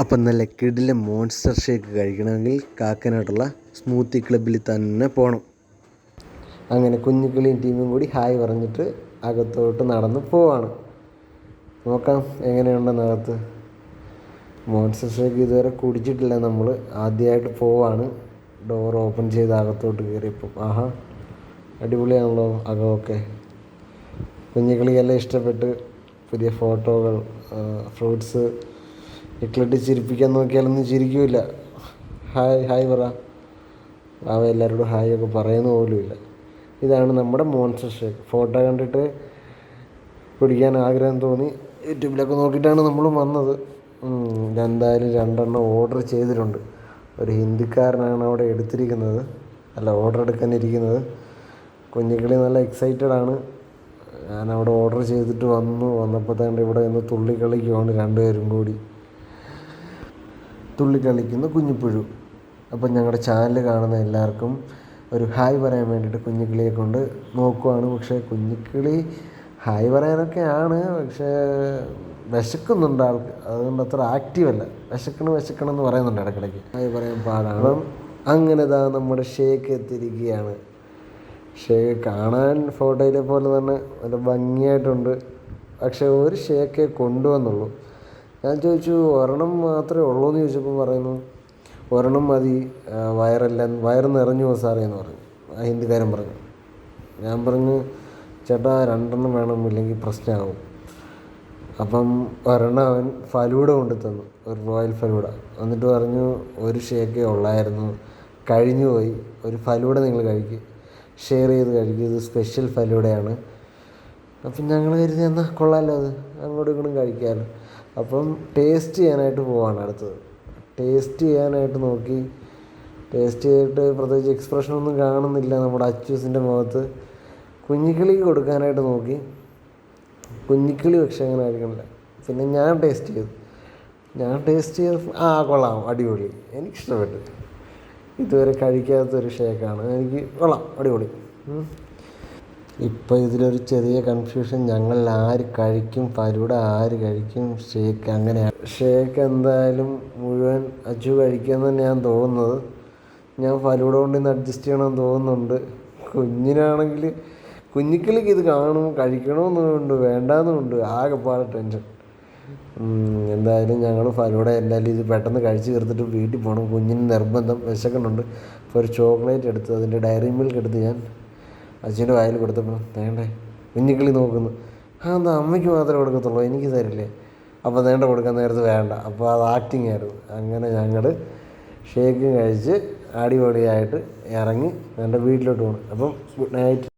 അപ്പം നല്ല കിടിലെ monster shake കഴിക്കണമെങ്കിൽ കാക്കനാട്ടുള്ള സ്മൂത്തി ക്ലബ്ബിൽ തന്നെ പോകണം അങ്ങനെ കുഞ്ഞുക്കിളിയും ടീമും കൂടി ഹായ് പറഞ്ഞിട്ട് അകത്തോട്ട് നടന്ന് പോവാണ്. നോക്കാം എങ്ങനെയുണ്ടെന്ന് അകത്ത്. മോൺസ്റ്റർ ഷേക്ക് ഇതുവരെ കുടിച്ചിട്ടില്ല നമ്മൾ ആദ്യമായിട്ട് പോവാണ്. ഡോർ ഓപ്പൺ ചെയ്ത് അകത്തോട്ട് കയറിയപ്പം. ആഹാ അടിപൊളിയാണല്ലോ അകമൊക്കെ. കുഞ്ഞുക്കിളിയെല്ലാം ഇഷ്ടപ്പെട്ട് പുതിയ ഫോട്ടോകൾ ഫ്രൂട്ട്സ് ഇക്ലട്ട് ചിരിപ്പിക്കാൻ നോക്കിയാലൊന്നും ചിരിക്കില്ല. ഹായ് ഹായ് പറ. അവ എല്ലാവരോടും ഹായ് ഒക്കെ പറയുന്ന പോലുമില്ല ഇതാണ് നമ്മുടെ മോൺസ്റ്റർ ഷേക്ക് ഫോട്ടോ കണ്ടിട്ട് പിടിക്കാൻ ആഗ്രഹം തോന്നി. യൂട്യൂബിലൊക്കെ നോക്കിയിട്ടാണ് നമ്മൾ വന്നത്. എന്തായാലും രണ്ടെണ്ണം ഓർഡർ ചെയ്തിട്ടുണ്ട്. ഒരു ഹിന്ദിക്കാരനാണ് അവിടെ എടുത്തിരിക്കുന്നത്. അല്ല ഓർഡർ എടുക്കാൻ ഇരിക്കുന്നത്. കുഞ്ഞുകിളി നല്ല എക്സൈറ്റഡ് ആണ്. ഞാൻ അവിടെ ഓർഡർ ചെയ്തിട്ട് വന്നു. വന്നപ്പോൾ തന്നെ ഇവിടെ നിന്ന് തുള്ളി കളിക്കുവാണ് രണ്ടുപേരും കൂടി. തുള്ളി കളിക്കുന്ന കുഞ്ഞിപ്പുഴു. അപ്പം ഞങ്ങളുടെ ചാനൽ കാണുന്ന എല്ലാവർക്കും ഒരു ഹായ് പറയാൻ വേണ്ടിയിട്ട് കുഞ്ഞിക്കിളിയെ കൊണ്ട് നോക്കുവാണ്. പക്ഷേ കുഞ്ഞിക്കിളി ഹായ് പറയാനൊക്കെയാണ്. പക്ഷേ വിശക്കുന്നുണ്ട് ആൾക്ക്. അതുകൊണ്ട് അത്ര ആക്റ്റീവ് അല്ല. വിശക്കണം വിശക്കണം എന്ന് പറയുന്നുണ്ട് ഇടയ്ക്കിടയ്ക്ക് ഹായ് പറയാൻ പാടാണ്. അങ്ങനെ ഇതാ നമ്മുടെ ഷേക്ക് എത്തിയിരിക്കുകയാണ്. ഷേക്ക് കാണാൻ ഫോട്ടോയിലെ പോലെ തന്നെ നല്ല ഭംഗിയായിട്ടുണ്ട്. പക്ഷേ ഒരു ഷേക്കേ കൊണ്ടുവന്നുള്ളൂ. ഞാൻ ചോദിച്ചു ഒരെണ്ണം മാത്രമേ ഉള്ളൂ എന്ന് ചോദിച്ചപ്പോൾ പറയുന്നു ഒരെണ്ണം മതി വയറല്ല വയറ് നിറഞ്ഞു സാറേ? എന്ന് പറഞ്ഞു. ആ ഹിന്ദിക്കാരൻ പറഞ്ഞു. ഞാൻ പറഞ്ഞു ചേട്ടാ രണ്ടെണ്ണം വേണം ഇല്ലെങ്കിൽ പ്രശ്നമാകും അപ്പം ഒരെണ്ണം അവൻ ഫലൂഡ കൊണ്ട് തന്നു ഒരു റോയൽ ഫലൂഡ എന്നിട്ട് പറഞ്ഞു ഒരു ഷേക്കേ ഉള്ളായിരുന്നു കഴിഞ്ഞു പോയി ഒരു ഫലൂഡ നിങ്ങൾ കഴിക്കുക ഷെയർ ചെയ്ത് കഴിക്കുക ഇത് സ്പെഷ്യൽ ഫലൂഡയാണ് അപ്പം ഞങ്ങൾ കരുതി എന്നാൽ കൊള്ളാമല്ലോ അത് അങ്ങോട്ടും ഇങ്ങോട്ടും കഴിക്കാമല്ലോ അപ്പം ടേസ്റ്റ് ചെയ്യാനായിട്ട് പോവാണ് അടുത്തത്. ടേസ്റ്റ് ചെയ്യാനായിട്ട് നോക്കി. ടേസ്റ്റ് ചെയ്തിട്ട് പ്രത്യേകിച്ച് എക്സ്പ്രഷനൊന്നും കാണുന്നില്ല നമ്മുടെ അച്ചൂസിന്റെ മുഖത്ത്. കുഞ്ഞിക്കിളിക്ക് കൊടുക്കാനായിട്ട് നോക്കി. കുഞ്ഞിക്കിളി പക്ഷെ അങ്ങനെ ആയിരിക്കണില്ല. പിന്നെ ഞാൻ ടേസ്റ്റ് ചെയ്തു. ഞാൻ ടേസ്റ്റ് ചെയ്ത് ആ കൊള്ളാം അടിപൊളി. എനിക്കിഷ്ടപ്പെട്ടു. ഇതുവരെ കഴിക്കാത്തൊരു ഷേക്കാണ് എനിക്ക് കൊള്ളാം അടിപൊളി. ഇപ്പോൾ ഇതിലൊരു ചെറിയ കൺഫ്യൂഷൻ ഞങ്ങൾ ആര് കഴിക്കും? ഫലൂഡ ആര് കഴിക്കും? ഷേക്ക് അങ്ങനെയാണ് ഷേക്ക് എന്തായാലും മുഴുവൻ അച്ചു കഴിക്കുമെന്ന് തന്നെയാണ് തോന്നുന്നത്. ഞാൻ ഫലൂഡ കൊണ്ട് ഇന്ന് അഡ്ജസ്റ്റ് ചെയ്യണമെന്ന് തോന്നുന്നുണ്ട്. കുഞ്ഞിനാണെങ്കിൽ കുഞ്ഞിക്കിളിക്ക് ഇത് കാണും കഴിക്കണമെന്നുണ്ട് വേണ്ടാന്നുണ്ട്. ആകെപ്പാടെ ടെൻഷൻ എന്തായാലും ഞങ്ങൾ ഫലൂഡ എന്തായാലും ഇത് പെട്ടെന്ന് കഴിച്ച് തീർത്തിട്ട് വീട്ടിൽ പോകണം കുഞ്ഞിന് നിർബന്ധം വിശക്കുന്നുണ്ട്. അപ്പോൾ ഒരു ചോക്ലേറ്റ് എടുത്ത് അതിന്റെ ഡയറി മിൽക്ക് എടുത്ത് ഞാൻ അച്ഛന്റെ വായിൽ കൊടുത്തപ്പോൾ വേണ്ടേ കുഞ്ഞിക്കിളി നോക്കുന്നു. ആ എന്താ അമ്മയ്ക്ക് മാത്രമേ കൊടുക്കത്തുള്ളൂ എനിക്ക് തരില്ലേ? അപ്പോൾ നേണ്ട കൊടുക്കാൻ നേരത്ത് വേണ്ട. അപ്പോൾ അത് ആക്ടിങ് ആയിരുന്നു. അങ്ങനെ ഞങ്ങൾ ഷേക്കും കഴിച്ച് അടിപൊളിയായിട്ട് ഇറങ്ങി എന്റെ വീട്ടിലോട്ട് പോകണം അപ്പം ഗുഡ് നൈറ്റ്